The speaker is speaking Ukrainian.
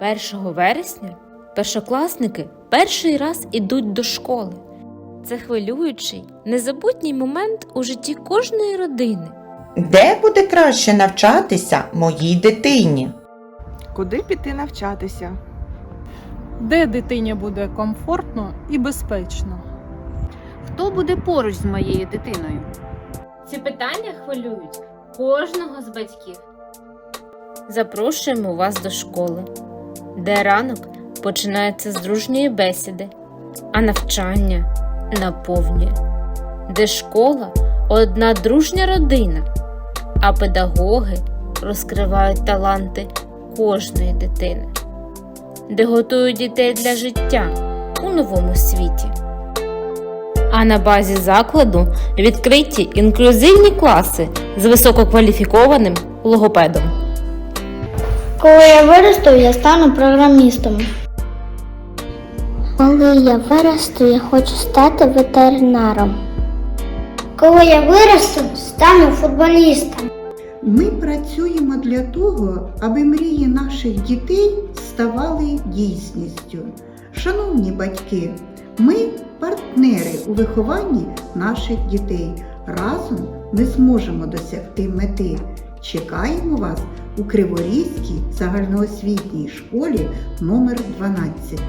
1 вересня першокласники перший раз ідуть до школи. Це хвилюючий, незабутній момент у житті кожної родини. Де буде краще навчатися моїй дитині? Куди піти навчатися? де дитині буде комфортно і безпечно. Хто буде поруч з моєю дитиною? Ці питання хвилюють кожного з батьків. Запрошуємо вас до школи, де ранок починається з дружньої бесіди, а навчання наповнює, де школа одна дружня родина, а педагоги розкривають таланти кожної дитини, де готують дітей для життя у новому світі. А на базі закладу відкриті інклюзивні класи з висококваліфікованим логопедом. Коли я виросту, я стану програмістом. Коли я виросту, я хочу стати ветеринаром. Коли я виросту, стану футболістом. Ми працюємо для того, аби мрії наших дітей ставали дійсністю. Шановні батьки, ми партнери у вихованні наших дітей. Разом ми зможемо досягти мети. Чекаємо вас у Криворізькій загальноосвітній школі номер 12